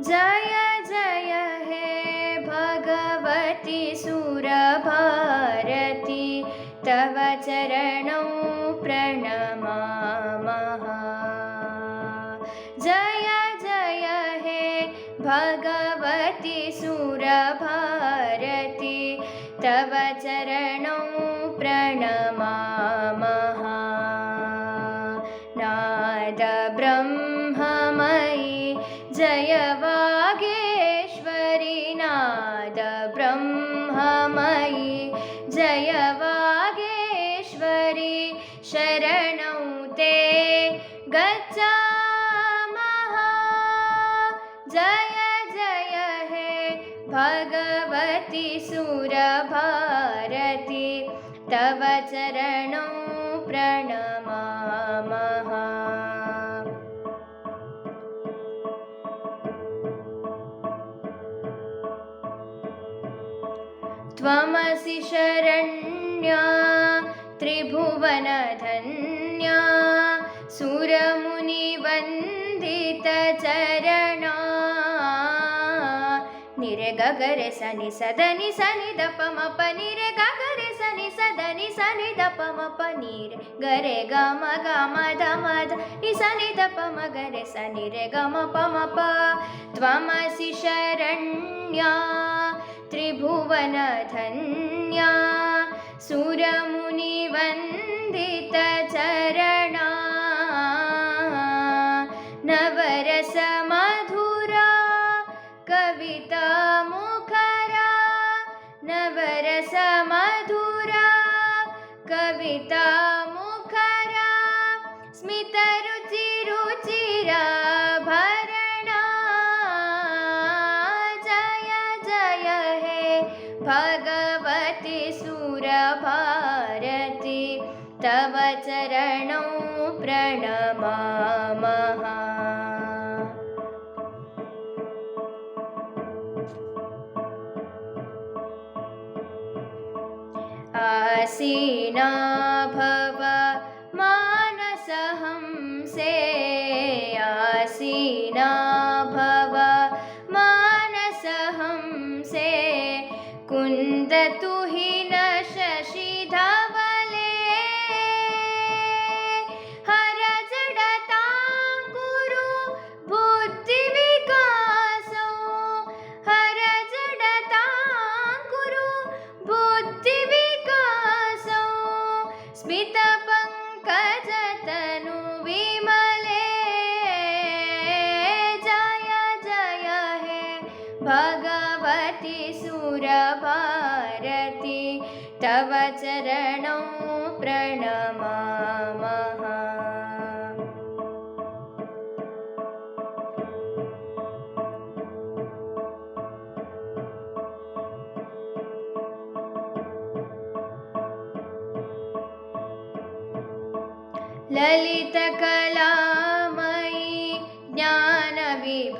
जय जय हे भगवति सुरभारती, तव चरणौ प्रणमामः। जय जय हे भगवति सुरभारती, तव चरणौ जय वागेश्वरि नाद ब्रह्ममयि। जय वागेश्वरि शरणौ ते गच्छामः। जय जय हे भगवति सुरभारती। तव चरणौ त्वमसि शरण्या त्रिभुवनधन्या सुरमुनिवन्दितचरणा निरे गगरे सनि सदनि सनि दपमप निरे गगरे सनि सदनि सनि दपमप निरे गरे गम गम धम नि सनि दपम गरे सनि रे गम पमप त्वमसि शरण्या नधनिया वितताचरण नवरस मधुरा कविता मुखरा नवरस मधुरा कविता भगवति सुरभारती तव चरणौ प्रणमामः। आसीना भव मानसहंसे आसीना भव मानसहंसे मुकुन्द तुहि न शशि धवले। हर गुरु बुद्धिविकासो हर गुरु बुद्धिविकासो स्मितपङ्कजतनु सुरभारती तव चरणौ प्रणमामः। ललितकलामयी ज्ञानविभामयी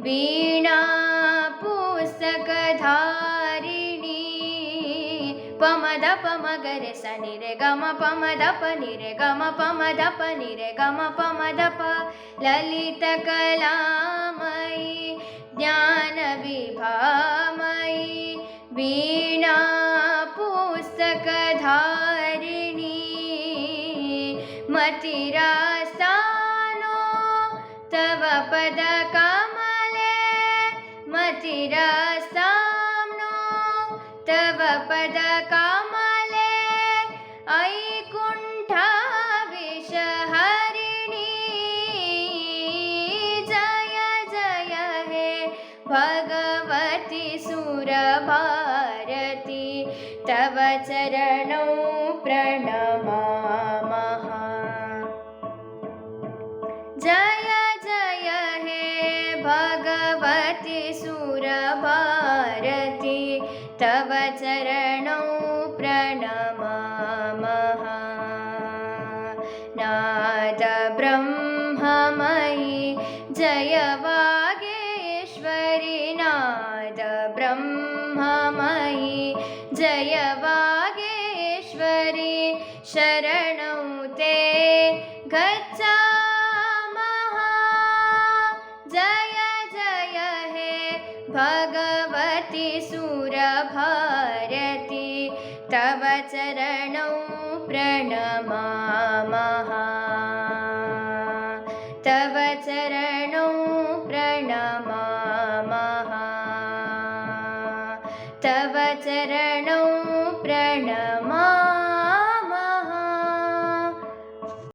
वीणा धारिणी ಪಮದ ಪಮಗರೆ ಸ ನಿರೆ ಗಮ ಪಮದ ಪ ನಿರೆ ಗಮ ಪಮದ ಪ ನಿರೆ ಗಮ ಪಮದ ಪ ಲಲಿತ ಕಲಾಮಯಿ ಜ್ಞಾನ ವಿಭಾಮಯಿ ವೀಣಾ ಪುಸ್ತಕ ಧಾರಿಣಿ ಮತಿರಾಸ್ತಾನೋ ತವ ಪದ ಕಮಲೆ ಮತಿರಾಸ್ತಾನ पद कामाले ऐकुंठा विषहरिणी जय जय हे भगवती सुरभारती तव चरणौ प्रणमा। तव चरणौ प्रणमामः। नाद ब्रह्ममयि जय वागेश्वरि। नाद ब्रह्ममयि जय वागेश्वरि। शरणौ ते गच्छामः तव चरणौ प्रणमामः